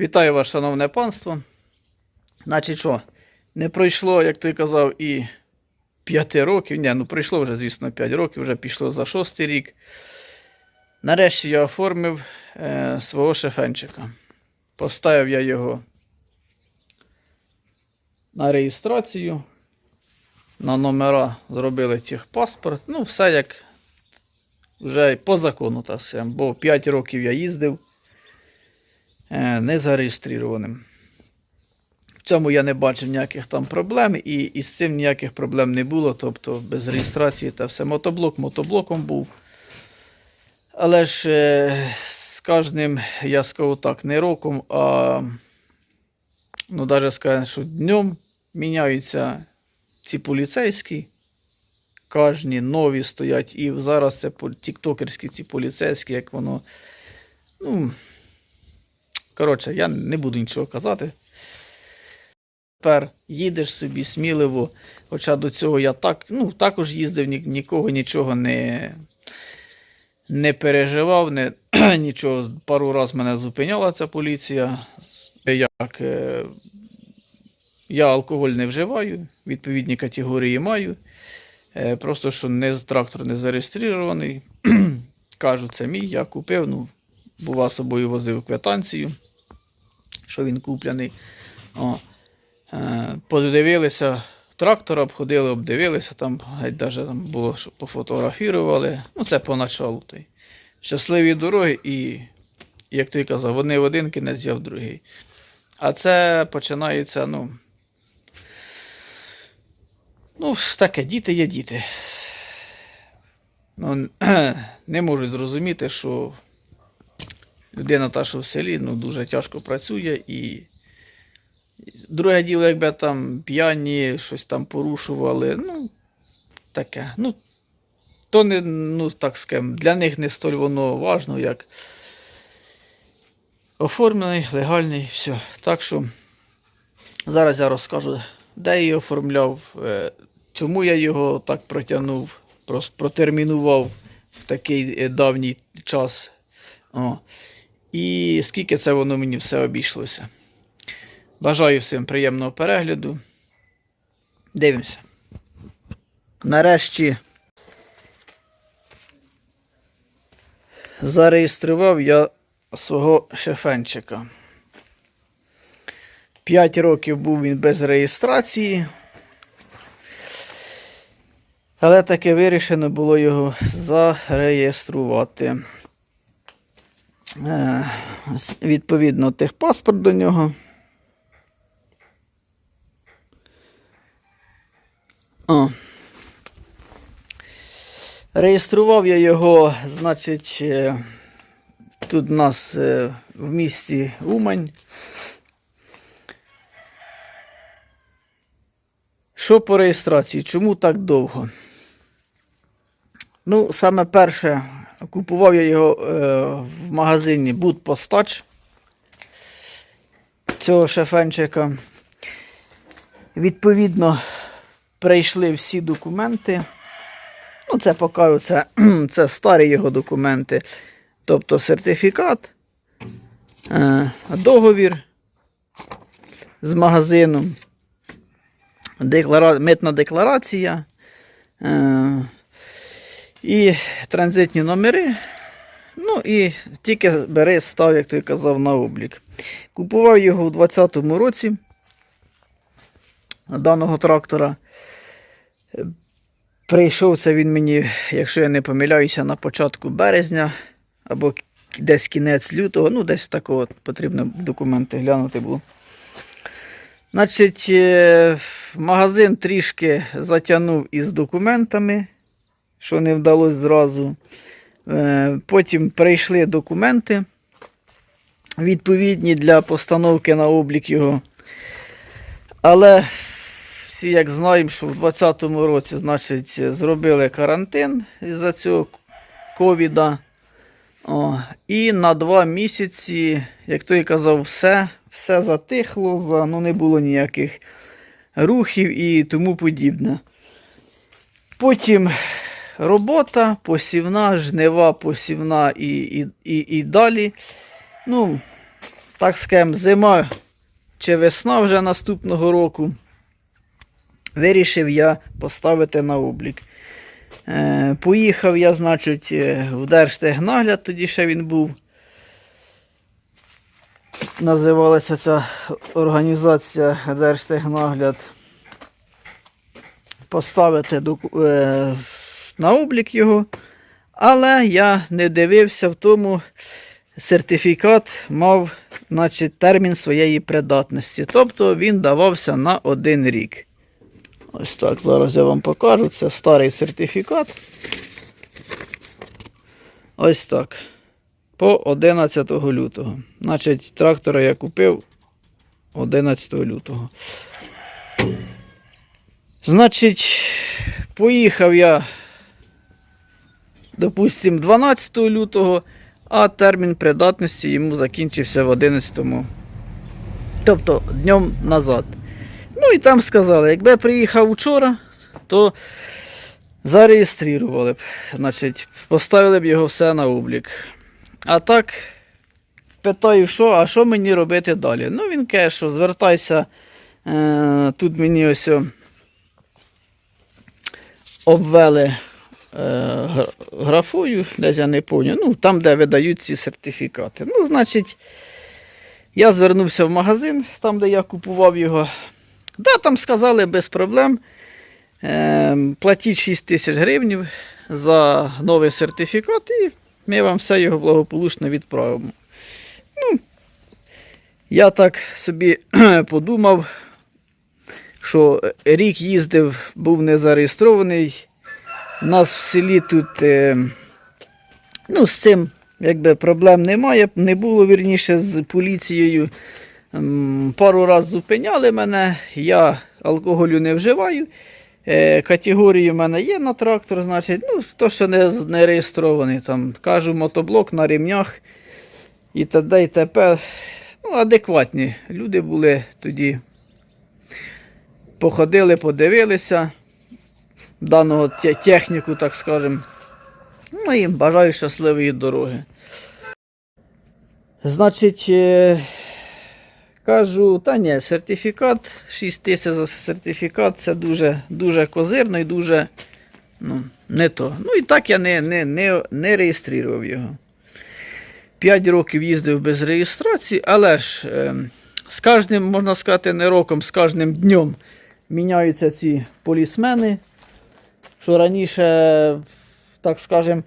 Вітаю вас, шановне панство. Значить що, не пройшло, як той казав, і 5 років. Ні, ну пройшло вже, звісно, 5 років, вже пішло за шостий рік. Нарешті я оформив е, свого шефенчика. Поставив я його на реєстрацію. На номера зробили техпаспорт. Ну, все як вже по закону, так сказати. Бо 5 років я їздив не зареєстрованим. В цьому я не бачив ніяких там проблем, і, і з цим ніяких проблем не було. Тобто без реєстрації та все. Мотоблок мотоблоком був. Але ж е, з кожним, я скажу так, не роком, а ну, навіть скажу, що днем міняються ці поліцейські. Кожні нові стоять. І зараз це тіктокерські ці поліцейські, як воно. Ну, коротше, я не буду нічого казати. Тепер їдеш собі сміливо. Хоча до цього я так, ну, також їздив, ні, нікого нічого не, не переживав, не, нічого. Пару разів мене зупиняла ця поліція. Як, е, я алкоголь не вживаю, відповідні категорії маю. Е, Просто що не трактор не зареєстрований. Кажу, це мій, я купив. Ну, бува собою возив квитанцію, що він куплений. О. Е, Подивилися трактор, обходили, обдивилися, там геть даже там було, що пофотографірували. Ну, це поначалу. той. Щасливі дороги і, як ти казав, вони в один кінець, я в другий. А це починається, ну. Ну, таке, діти є діти. Ну, не можуть зрозуміти, що людина та, що в селі, ну, дуже тяжко працює і. Друге діло, якби там п'яні щось там порушували, ну, таке. Ну, то не, ну, так скажем, для них не столь воно важно, як оформлений, легальний, все. Так що зараз я розкажу, де я її оформляв, е, чому я його так протягнув, протермінував в такий е, давній час. О. І скільки це воно мені все обійшлося. Бажаю всім приємного перегляду. Дивимося. Нарешті зареєстрував я свого шефенчика. П'ять років був він без реєстрації. Але таки вирішено було його зареєструвати. Е, Відповідно, техпаспорт до нього. О. Реєстрував я його, значить, е, тут у нас е, в місті Умань. Що по реєстрації? Чому так довго? Ну, саме перше, купував я його е, в магазині Будпостач цього шефенчика. Відповідно, прийшли всі документи. Ну, це покажу, це, це старі його документи. Тобто сертифікат, е, договір з магазином, деклара... митна декларація е, і транзитні номери. Ну і тільки бери, став, як той казав, на облік. Купував його у 2020 році даного трактора. Прийшов це він мені, якщо я не помиляюся, на початку березня або десь кінець лютого, ну десь такого потрібно документи глянути було. Значить, е, магазин трішки затягнув із документами, що не вдалося зразу. Е, Потім прийшли документи відповідні для постановки на облік його. Але всі як знаємо, що в 2020 році, значить, зробили карантин із-за цього ковіда. О, і на два місяці, як той казав, все, все затихло, за, ну не було ніяких рухів і тому подібне. Потім робота, посівна, жнива, посівна і, і, і, і далі. Ну, так скажем, зима чи весна вже наступного року, вирішив я поставити на облік. Е, поїхав я, значить, е, в Держтехнагляд, тоді ще він був. Називалася ця організація Держтехнагляд. Поставити доку- е, на облік його. Але я не дивився в тому, сертифікат мав значить, термін своєї придатності. Тобто він давався на один рік. Ось так, зараз я вам покажу. Це старий сертифікат. Ось так. По 11 лютого. Значить, трактора я купив 11 лютого. Значить, поїхав я, допустим, 12 лютого, а термін придатності йому закінчився в 11. Тобто днем назад. Ну і там сказали, якби приїхав вчора, то зареєстрували б. Значить, поставили б його все на облік. А так, питаю, що, а що мені робити далі? Ну, він каже, що звертайся. Е, тут мені ось обвели графою, десь я не пам'ятаю, ну, там, де видають ці сертифікати. Ну, значить, я звернувся в магазин, там, де я купував його. Да, там сказали без проблем. Е, платіть 6 тисяч гривень за новий сертифікат, і ми вам все його благополучно відправимо. Ну, я так собі подумав, що рік їздив, був не зареєстрований. У нас в селі тут е, ну, з цим якби, проблем немає. Не було вірніше з поліцією. Пару разів зупиняли мене, я алкоголю не вживаю. Е, категорії в мене є на трактор, значить, ну, то, що не, не реєстрований, там, кажу, мотоблок на ремнях і т.д. і т.п. Ну, адекватні. Люди були тоді. Походили, подивилися даного техніку, так скажемо. Ну і бажаю щасливої дороги. Значить, е, кажу, та ні, сертифікат, 6 тисяч за сертифікат це дуже, дуже козирно і дуже ну, не то. Ну і так я не, не, не, не реєстрував його. 5 років їздив без реєстрації, але ж е, з кожним, можна сказати, не роком, з кожним днем міняються ці полісмени, що раніше, так скажемо,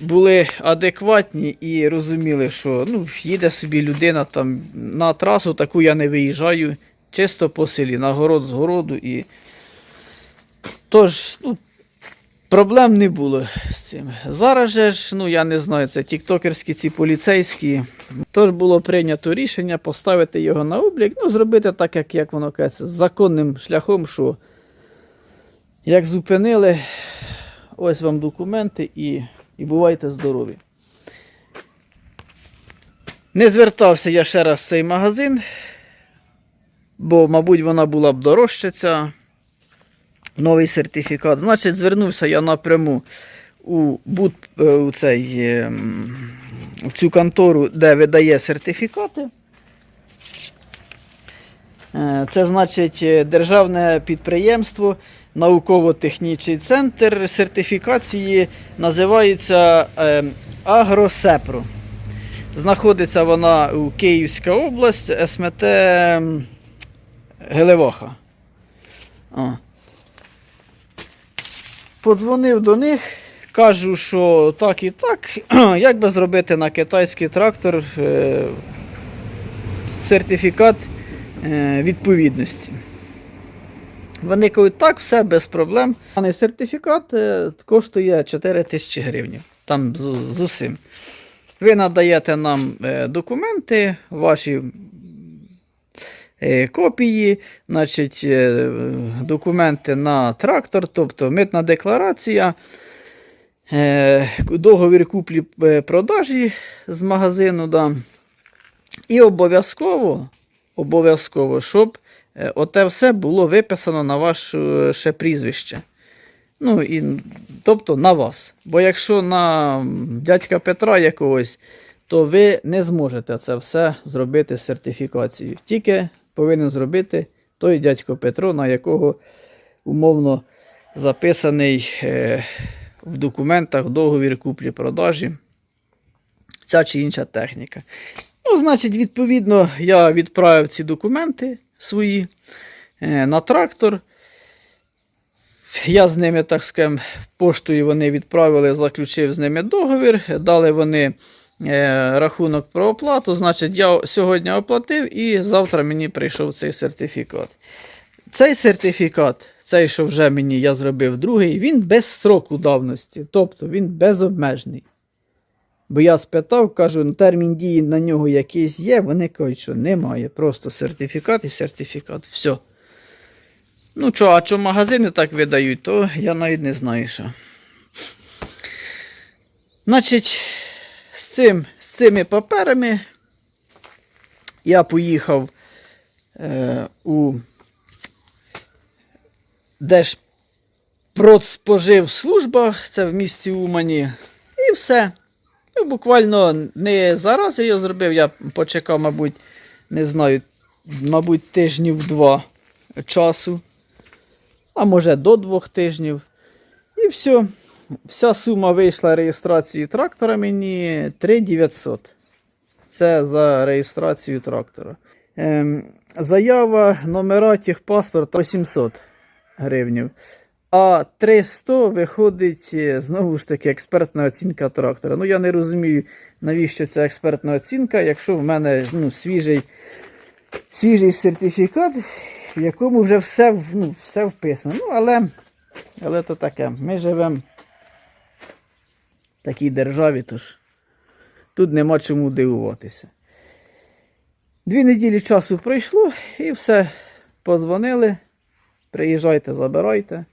були адекватні і розуміли, що ну, їде собі людина там на трасу, таку я не виїжджаю, чисто по селі, на город з городу. І... Тож, ну, проблем не було з цим. Зараз же ж, ну я не знаю, це тіктокерські ці поліцейські. Тож було прийнято рішення поставити його на облік, ну, зробити так, як, як воно кажеться, законним шляхом, що як зупинили, ось вам документи і, і бувайте здорові. Не звертався я ще раз в цей магазин, бо, мабуть, вона була б дорожча ця новий сертифікат. Значить, звернувся я напряму у, е, у цей, е, в цю контору, де видає сертифікати. Е, Це значить е, державне підприємство, науково-технічний центр сертифікації називається е, Агросепро. Знаходиться вона у Київська область, СМТ м, Гелеваха. Подзвонив до них, кажу, що так і так. Як би зробити на китайський трактор е, сертифікат е, відповідності. Вони кажуть, так, все без проблем. Даний сертифікат е, коштує 4 тисячі гривень. Там з, з усім. Ви надаєте нам е, документи, ваші е, копії, значить, документи на трактор, тобто митна декларація, договір куплі-продажі з магазину. Да. І обов'язково, обов'язково, щоб оте все було виписано на ваше прізвище. Ну, і, тобто на вас. Бо якщо на дядька Петра якогось, то ви не зможете це все зробити з сертифікацією. Тільки повинен зробити той дядько Петро, на якого умовно записаний е, в документах договір куплі-продажі. Ця чи інша техніка. Ну, значить, відповідно, я відправив ці документи свої е, на трактор. Я з ними, так скажем, поштою вони відправили, заключив з ними договір, дали вони е, рахунок про оплату. Значить, я сьогодні оплатив і завтра мені прийшов цей сертифікат. Цей сертифікат, цей, що вже мені я зробив другий, він без строку давності, тобто він безобмежний. Бо я спитав, кажу, «Ну, термін дії на нього якийсь є, вони кажуть, що немає. Просто сертифікат і сертифікат. Все. Ну що, а що магазини так видають, то я навіть не знаю, що. Значить, з, цим, з цими паперами я поїхав е, у Держпродспоживслужба, це в місті Умані, і все. Ну, буквально не зараз я його зробив, я почекав, мабуть, не знаю, мабуть, тижнів два часу, а може до двох тижнів. І все. Вся сума вийшла реєстрації трактора мені 3900. Це за реєстрацію трактора. Ем, заява номера техпаспорта 800 гривнів. А 300 виходить е, знову ж таки експертна оцінка трактора. Ну я не розумію, навіщо ця експертна оцінка, якщо в мене ну, свіжий, свіжий сертифікат, в якому вже все, ну, все вписано. Ну, але, але то таке. Ми живемо в такій державі, тож тут нема чому дивуватися. Дві неділі часу пройшло і все. Подзвонили. Приїжджайте, забирайте.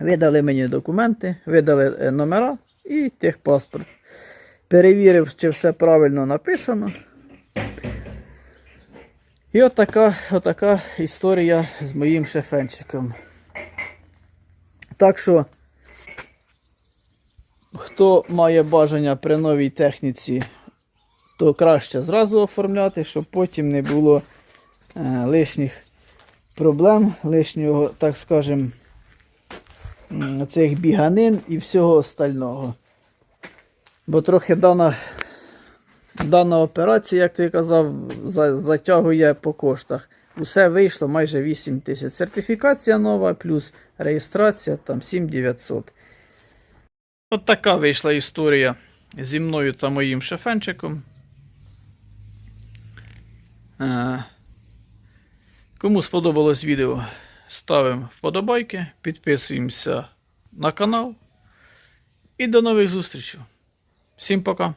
Видали мені документи, видали е, номера і техпаспорт. Перевірив, чи все правильно написано. І отака, отака історія з моїм шефенчиком. Так що, хто має бажання при новій техніці, то краще зразу оформляти, щоб потім не було е, лишніх проблем, лишнього, так скажем, м, цих біганин і всього остального. Бо трохи дана, дана операція, як ти казав, за- затягує по коштах. Усе вийшло майже 8 тисяч. Сертифікація нова, плюс реєстрація там 7900. От така вийшла історія зі мною та моїм шефенчиком. Е, Кому сподобалось відео, ставимо вподобайки, підписуємося на канал. І до нових зустрічей. Всім пока!